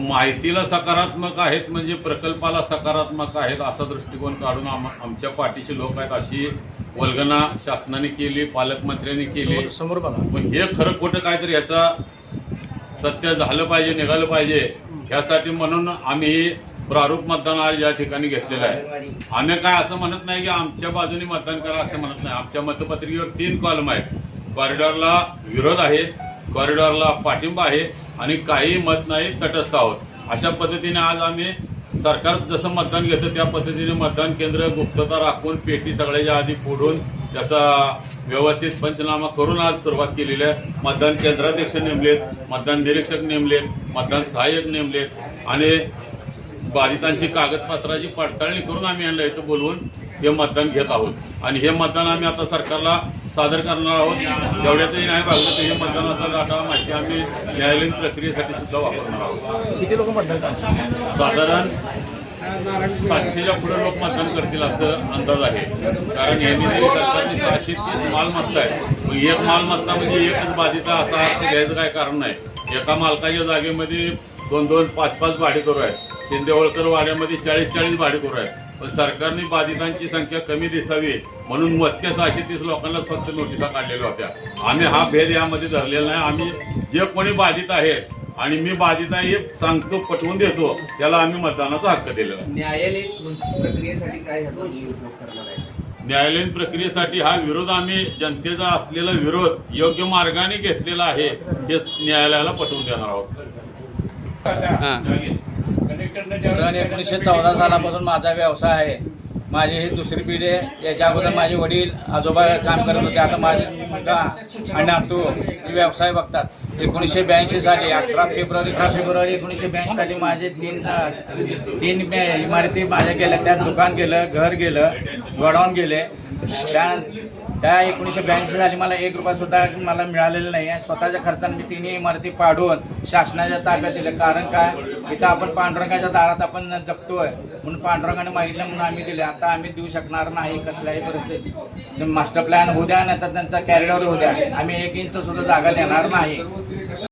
माहितीला सकारात्मक आहेत म्हणजे प्रकल्पाला सकारात्मक आहेत असा दृष्टिकोन काढून आम आमच्या पाठीचे लोक आहेत अशी वल्गना शासनाने केली पालकमंत्र्यांनी केली. समोर- बघा. मग हे खरं खोटं काहीतरी ह्याचा सत्य झालं पाहिजे निघालं पाहिजे ह्यासाठी म्हणून आम्ही प्रारूप मतदान आज या ठिकाणी घेतलेलं आहे. आम्ही काय असं म्हणत नाही की आमच्या बाजूने मतदान करा असं म्हणत नाही. आमच्या मतपत्रिकेवर तीन कॉलम आहेत. कॉरिडॉरला विरोध आहे कॉरिडॉरला पाठिंबा आहे आणि काही मत नाही तटस्थ आहोत. अशा पद्धतीने आज आम्ही सरकार जसं मतदान घेतं त्या पद्धतीने मतदान केंद्र गुप्तता राखून पेटी सगळ्याच्या आधी फोडून त्याचा व्यवस्थित पंचनामा करून आज सुरुवात केलेली आहे. मतदान केंद्राध्यक्ष नेमलेत मतदान निरीक्षक नेमलेत मतदान सहाय्यक नेमलेत. आणि बाधितांची कागदपत्राची पडताळणी करून आम्ही यांना इथं बोलवून हे मतदान घेत आहोत. आणि हे मतदान आम्ही आता सरकारला सादर करणार आहोत. जेवढ्यातही नाही भागलं तर हे मतदानाचा डाटा माहिती आम्ही न्यायालयीन प्रक्रियेसाठी सुद्धा वापरणार आहोत. किती लोक मतदान करतात साधारण सातशेच्या पुढे लोक मतदान करतील असं अंदाज आहे. कारण यांनी जरी सरकारने सहाशे तीस मालमत्ता आहे. मग एक मालमत्ता म्हणजे एकच बाधिता असा अर्थ घ्यायचं काय कारण नाही. एका मालकाच्या जागेमध्ये दोन दोन पाच पाच भाडेकरू आहेत. शिंदे होळकर वाड्यामध्ये चाळीस चाळीस भाडेकरू आहेत. पण सरकारने बाधितांची संख्या कमी दिसावी म्हणून मोजक्या सहाशे तीस लोकांना स्वच्छ नोटिसा काढलेल्या होत्या. आम्ही हा भेद यामध्ये धरलेला नाही. आम्ही जे कोणी बाधित आहेत आणि मी बाधित आहे हे सांगतो पटवून देतो त्याला आम्ही मतदानाचा हक्क दिलेला न्यायालयीन प्रक्रियेसाठी काय ह्याचा उपयोग करणार आहे? न्यायालयीन प्रक्रियेसाठी हा विरोध आम्ही जनतेचा असलेला विरोध योग्य मार्गाने घेतलेला आहे हे न्यायालयाला पटवून देणार आहोत. सन एकोणीसशे चौदा सालापासून माझा व्यवसाय आहे. माझी ही दुसरी पिढी आहे. याच्या अगोदर माझे वडील आजोबा काम करत होते. आता माझे मुलगा आणि नातू हे व्यवसाय बघतात. एकोणीसशे ब्याऐंशी साली अठरा फेब्रुवारी अठरा फेब्रुवारी एकोणीसशे ब्याऐंशी साली माझे तीन तीन इमारती माझ्या गेल्या. त्यात दुकान गेलं घर गेलं गोडाऊन गेले. त्या त्या एकोणीसशे ब्याऐंशी साली मला एक रुपया सुद्धा मला मिळालेलं नाही. आहे स्वतःच्या खर्चाने मी तिन्ही इमारती पाडून शासनाच्या ताब्यात दिल्या कारण काय इथं आपण पांडुरंगाच्या दारात आपण जगतोय. म्हणून पांडुरंगाने मागितलं म्हणून आम्ही दिले. आता आम्ही देऊ शकणार नाही कसल्याही परिस्थितीत. मास्टर प्लॅन होऊ द्या नाही तर त्यांचा कॅरिडॉर होऊ द्या. आम्ही एक इंच सुद्धा जागा देणार नाही.